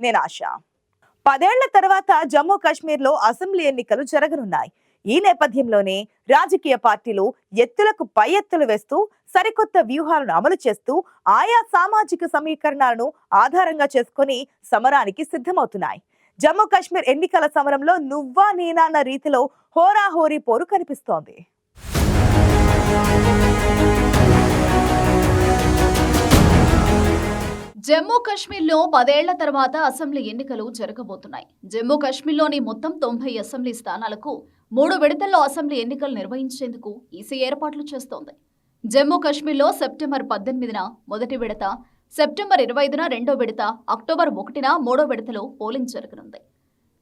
నేను ఆశ. పదేళ్ళ తర్వాత జమ్మూ కాశ్మీర్లో అసెంబ్లీ ఎన్నికలు జరగనున్నాయి. ఈ నేపథ్యంలోనే రాజకీయ పార్టీలు ఎత్తులకు పై ఎత్తులు వేస్తూ సరికొత్త వ్యూహాలను అమలు చేస్తూ ఆయా సామాజిక సమీకరణాలను ఆధారంగా చేసుకొని సమరానికి సిద్ధమవుతున్నాయి. జమ్మూ కాశ్మీర్ ఎన్నికల సమరంలో నువ్వా నేనా అన్న రీతిలో హోరాహోరీ పోరు కనిపిస్తోంది. జమ్మూ కాశ్మీర్లో పదేళ్ళ తర్వాత అసెంబ్లీ ఎన్నికలు జరగబోతున్నాయి. జమ్మూ కాశ్మీర్లోని మొత్తం తొంభై అసెంబ్లీ స్థానాలకు మూడు విడతల్లో అసెంబ్లీ ఎన్నికలు నిర్వహించేందుకు ఈసీ ఏర్పాట్లు చేస్తోంది. జమ్మూ కాశ్మీర్లో సెప్టెంబర్ పద్దెనిమిదిన మొదటి విడత సెప్టెంబర్ ఇరవై ఐదున రెండో విడత అక్టోబర్ ఒకటిన మూడో విడతలో పోలింగ్ జరగనుంది.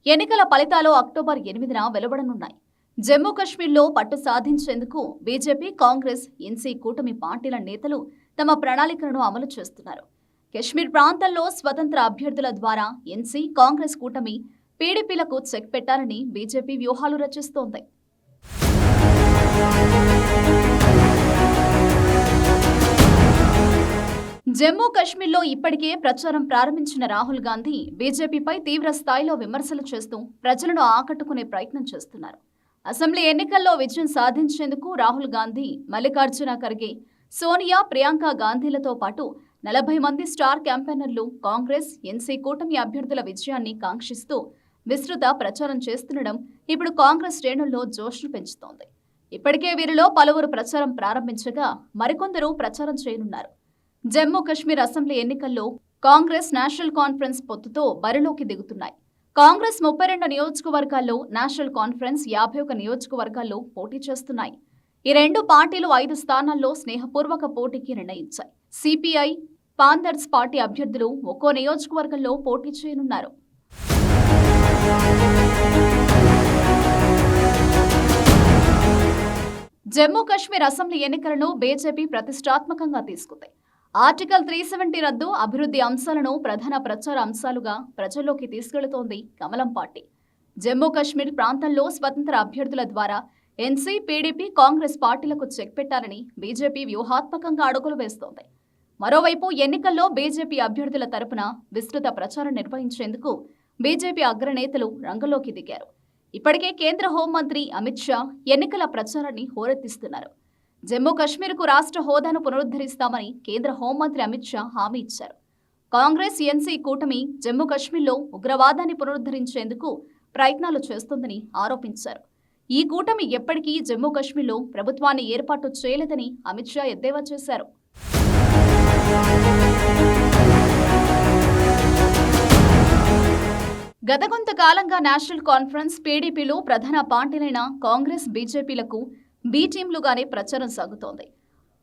ఎన్నికల ఫలితాలు అక్టోబర్ ఎనిమిదిన వెలువడనున్నాయి. జమ్మూ కాశ్మీర్లో పట్టు సాధించేందుకు బీజేపీ కాంగ్రెస్ ఎన్సీ కూటమి పార్టీల నేతలు తమ ప్రణాళికలను అమలు చేస్తున్నారు. కశ్మీర్ ప్రాంతంలో స్వతంత్ర అభ్యర్థుల ద్వారా ఎన్సీ కాంగ్రెస్ కూటమి పీడీపీలకు చెక్ పెట్టాలని బీజేపీ వ్యూహాలు రచిస్తోంది. జమ్మూ కాశ్మీర్లో ఇప్పటికే ప్రచారం ప్రారంభించిన రాహుల్ గాంధీ బీజేపీపై తీవ్ర స్థాయిలో విమర్శలు చేస్తూ ప్రజలను ఆకట్టుకునే ప్రయత్నం చేస్తున్నారు. అసెంబ్లీ ఎన్నికల్లో విజయం సాధించేందుకు రాహుల్ గాంధీ మల్లికార్జున ఖర్గే సోనియా ప్రియాంక గాంధీలతో పాటు నలభై మంది స్టార్ క్యాంపెయినర్లు కాంగ్రెస్ ఎన్సీ కూటమి అభ్యర్థుల విజయాన్ని కాంక్షిస్తూ విస్తృత ప్రచారం చేస్తుండడం ఇప్పుడు కాంగ్రెస్ శ్రేణుల్లో జోష్ను పెంచుతోంది. ఇప్పటికే వీరిలో పలువురు ప్రచారం ప్రారంభించగా మరికొందరు ప్రచారం చేయనున్నారు. జమ్మూ కాశ్మీర్ అసెంబ్లీ ఎన్నికల్లో కాంగ్రెస్ నేషనల్ కాన్ఫరెన్స్ పొత్తుతో బరిలోకి దిగుతున్నాయి. కాంగ్రెస్ ముప్పై రెండు నియోజకవర్గాల్లో నేషనల్ కాన్ఫరెన్స్ యాభై ఒక నియోజకవర్గాల్లో పోటీ చేస్తున్నాయి. ఈ రెండు పార్టీలు ఐదు స్థానాల్లో స్నేహపూర్వక పోటీకి నిర్ణయించాయి. సిపిఐ పాందర్స్ పార్టీ అభ్యర్థులు ఒక్కో నియోజకవర్గంలో పోటీ చేయనున్నారు. జమ్మూ కాశ్మీర్ అసెంబ్లీ ఎన్నికలను బీజేపీ ప్రతిష్టాత్మకంగా తీసుకుంది. ఆర్టికల్ త్రీ సెవెంటీ రద్దు అభివృద్ధి అంశాలను ప్రధాన ప్రచార అంశాలుగా ప్రజల్లోకి తీసుకెళుతోంది కమలం పార్టీ. జమ్మూ కాశ్మీర్ ప్రాంతంలో స్వతంత్ర అభ్యర్థుల ద్వారా ఎన్సీ పీడీపీ కాంగ్రెస్ పార్టీలకు చెక్ పెట్టాలని బీజేపీ వ్యూహాత్మకంగా అడుగులు వేస్తోంది. మరోవైపు ఎన్నికల్లో బీజేపీ అభ్యర్థుల తరపున విస్తృత ప్రచారం నిర్వహించేందుకు బీజేపీ అగ్రనేతలు రంగంలోకి దిగారు. ఇప్పటికే కేంద్ర హోంమంత్రి అమిత్ షా ఎన్నికల ప్రచారాన్ని హోరెత్తిస్తున్నారు. జమ్మూ కాశ్మీర్కు రాష్ట్ర హోదాను పునరుద్ధరిస్తామని కేంద్ర హోంమంత్రి అమిత్ షా హామీ ఇచ్చారు. కాంగ్రెస్ ఎన్సీ కూటమి జమ్మూకాశ్మీర్లో ఉగ్రవాదాన్ని పునరుద్ధరించేందుకు ప్రయత్నాలు చేస్తోందని ఆరోపించారు. ఈ కూటమి ఎప్పటికీ జమ్మూకాశ్మీర్లో ప్రభుత్వాన్ని ఏర్పాటు చేయలేదని అమిత్ షా ఎద్దేవా చేశారు. గత కొంతకాలంగా నేషనల్ కాన్ఫరెన్స్ పీడీపీలో ప్రధాన పార్టీలైన కాంగ్రెస్ బీజేపీలకు బీ టీంలుగానే ప్రచారం సాగుతోంది.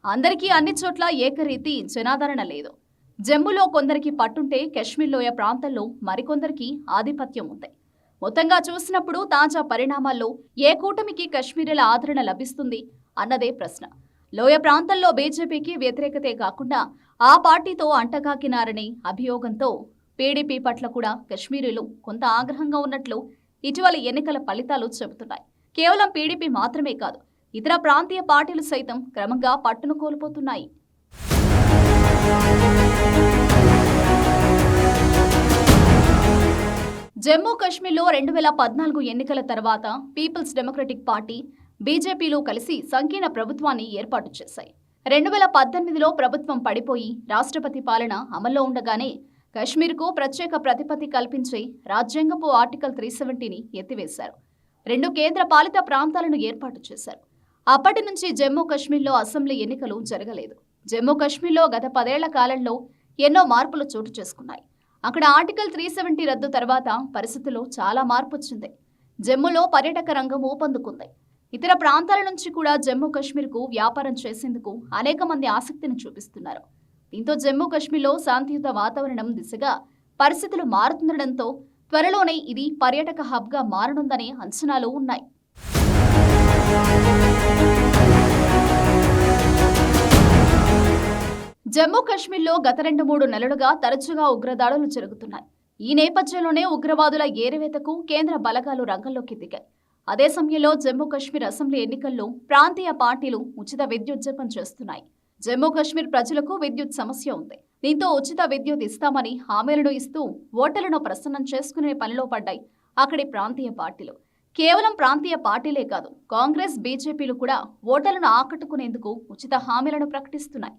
అందరికీ అన్ని చోట్ల ఏకరీతి జనాదరణ లేదు. జమ్మూలో కొందరికి పట్టుంటే కశ్మీర్ లోయ ప్రాంతంలో మరికొందరికి ఆధిపత్యం ఉంది. మొత్తంగా చూసినప్పుడు తాజా పరిణామాల్లో ఏ కూటమికి కశ్మీరీల ఆదరణ లభిస్తుంది అన్నదే ప్రశ్న. లోయ ప్రాంతంలో బీజేపీకి వ్యతిరేకతే కాకుండా ఆ పార్టీతో అంటగాకినారని అభియోగంతో పీడీపీ పట్ల కూడా కశ్మీరీలు కొంత ఆగ్రహంగా ఉన్నట్లు ఇటీవల ఎన్నికల ఫలితాలు చెబుతున్నాయి. కేవలం పీడీపీ మాత్రమే కాదు ఇతర ప్రాంతీయ పార్టీలు సైతం క్రమంగా పట్టును కోల్పోతున్నాయి. జమ్మూ కాశ్మీర్లో రెండు వేల పద్నాలుగు ఎన్నికల తర్వాత పీపుల్స్ డెమోక్రటిక్ పార్టీ బీజేపీలు కలిసి సంకీర్ణ ప్రభుత్వాన్ని ఏర్పాటు చేశాయి. రెండు వేల పద్దెనిమిదిలో ప్రభుత్వం పడిపోయి రాష్ట్రపతి పాలన అమల్లో ఉండగానే కశ్మీర్కు ప్రత్యేక ప్రతిపత్తి కల్పించే రాజ్యాంగపు ఆర్టికల్ త్రీ సెవెంటీని ఎత్తివేశారు. రెండు కేంద్ర పాలిత ప్రాంతాలను ఏర్పాటు చేశారు. అప్పటి నుంచి జమ్మూ కాశ్మీర్లో అసెంబ్లీ ఎన్నికలు జరగలేదు. జమ్మూ కాశ్మీర్లో గత పదేళ్ళ కాలంలో ఎన్నో మార్పులు చోటు చేసుకున్నాయి. అక్కడ ఆర్టికల్ త్రీ సెవెంటీ రద్దు తర్వాత పరిస్థితుల్లో చాలా మార్పు వచ్చింది. జమ్మూలో పర్యాటక రంగం ఊపందుకుంది. ఇతర ప్రాంతాల నుంచి కూడా జమ్మూ కాశ్మీర్కు వ్యాపారం చేసేందుకు అనేక మంది ఆసక్తిని చూపిస్తున్నారు. దీంతో జమ్మూ కాశ్మీర్లో శాంతియుత వాతావరణం దిశగా పరిస్థితులు మారుతుండడంతో త్వరలోనే ఇది పర్యాటక హబ్గా మారనుందనే అంచనాలు ఉన్నాయి. జమ్మూ కాశ్మీర్లో గత రెండు మూడు నెలలుగా తరచుగా ఉగ్రదాడులు జరుగుతున్నాయి. ఈ నేపథ్యంలోనే ఉగ్రవాదుల ఏరివేతకు కేంద్ర బలగాలు రంగంలోకి దిగాయి. అదే సమయంలో జమ్మూ కాశ్మీర్ అసెంబ్లీ ఎన్నికల్లో ప్రాంతీయ పార్టీలు ఉచిత విద్యుత్ జపం చేస్తున్నాయి. జమ్మూ కాశ్మీర్ ప్రజలకు విద్యుత్ సమస్య ఉంది. దీంతో ఉచిత విద్యుత్ ఇస్తామని హామీలను ఇస్తూ ఓటర్లను ప్రసన్నం చేసుకునే పనిలో పడ్డాయి అక్కడి ప్రాంతీయ పార్టీలు. కేవలం ప్రాంతీయ పార్టీలే కాదు కాంగ్రెస్ బీజేపీలు కూడా ఓటర్లను ఆకట్టుకునేందుకు ఉచిత హామీలను ప్రకటిస్తున్నాయి.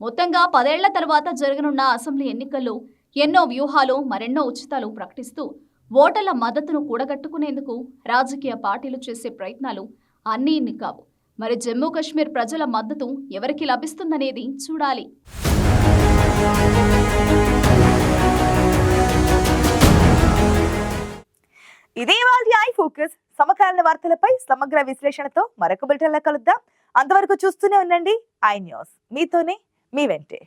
మొత్తంగా పదేళ్ళ తర్వాత జరగనున్న అసెంబ్లీ ఎన్నికల్లో ఎన్నో వ్యూహాలు మరెన్నో ఉచితాలు ప్రకటిస్తూ ఓటర్ల మద్దతును కూడగట్టుకునేందుకు రాజకీయ పార్టీలు చేసే ప్రయత్నాలు అన్నీ ఇన్ని కావు. మరి జమ్మూ కాశ్మీర్ ప్రజల మద్దతు ఎవరికి లభిస్తుందనేది చూడాలి. ఇదే వాళ్ళ ఐ ఫోకస్. సమకాలీన వార్తలపై సమగ్ర విశ్లేషణతో మరొక బిల్టన్లో కలుద్దాం. అంతవరకు చూస్తూనే ఉండండి. I news. మీతోనే మీ వెంటే.